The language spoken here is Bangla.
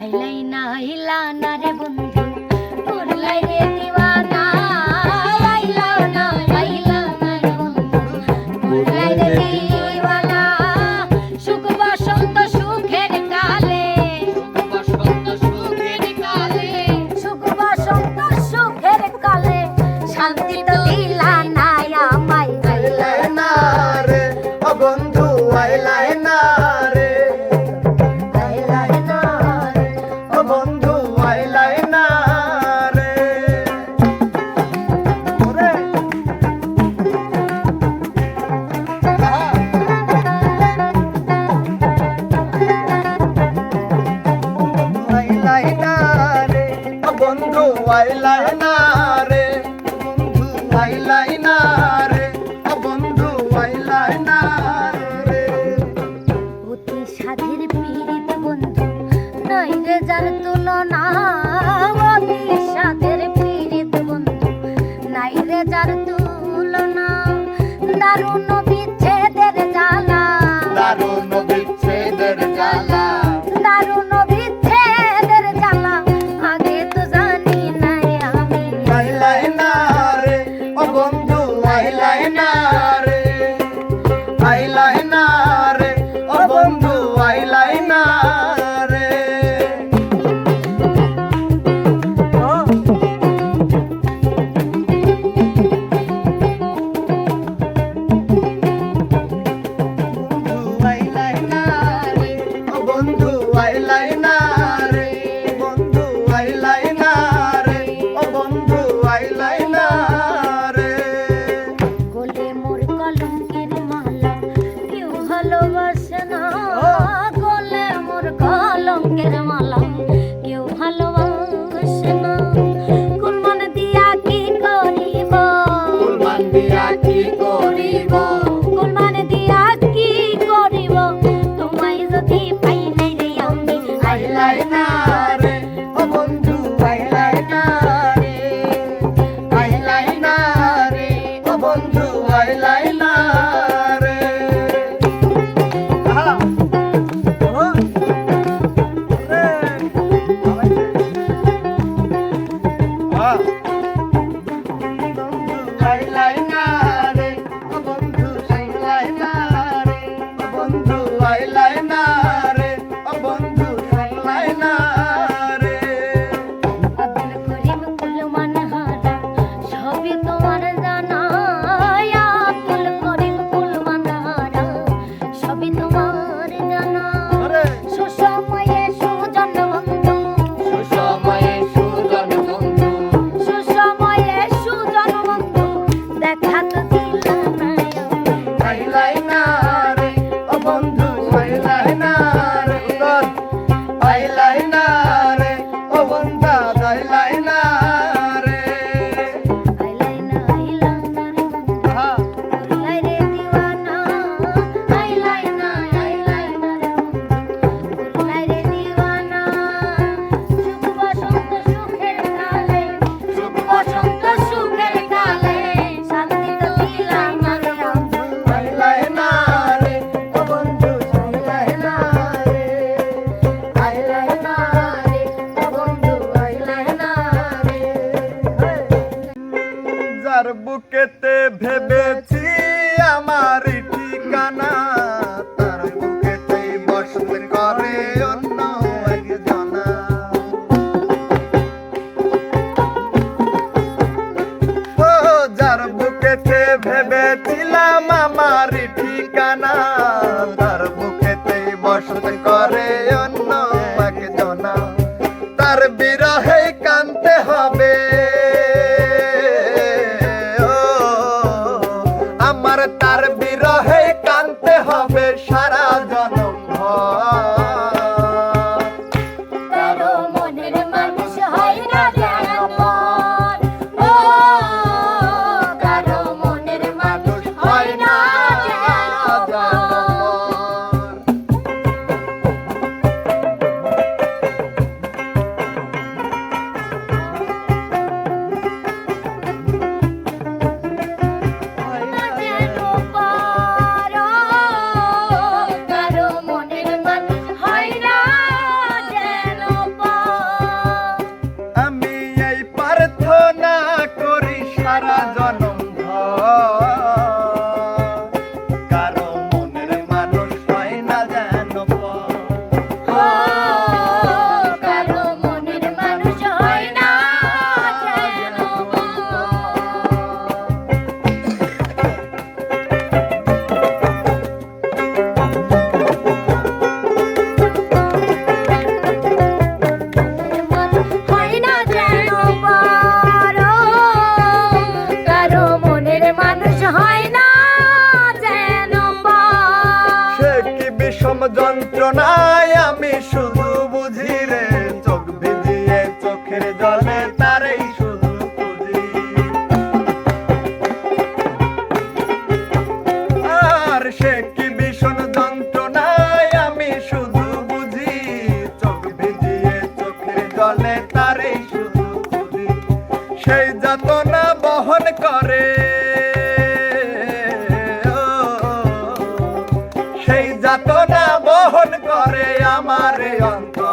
না হিলা না রে বন্ধু করলাই রে দিওয়ানা, আইলা না আইলা না রে বন্ধু করলাই রে দিওয়ানা, সুখ বসন্ত সুখের কালে। বসন্ত সুখের কালে সুখ বসন্ত সুখের কালে, শান্তি তো দিলা না আমায় না রে। পাইলাই I can. আমার বুকেতে ভেবেছি আমার ঠিকানা। তার বুকেতে বসত করে ভেবেছিলাম আমার ঠিকানা, তার বুকেতে বসন্ত করে সারা জন বিষম যন্ত্রণায় আমি শুধু বুঝি চোখ ভিজিয়ে চোখের জলে তারেই শুধু বুঝি আর সে কি করে আমার অন্তর।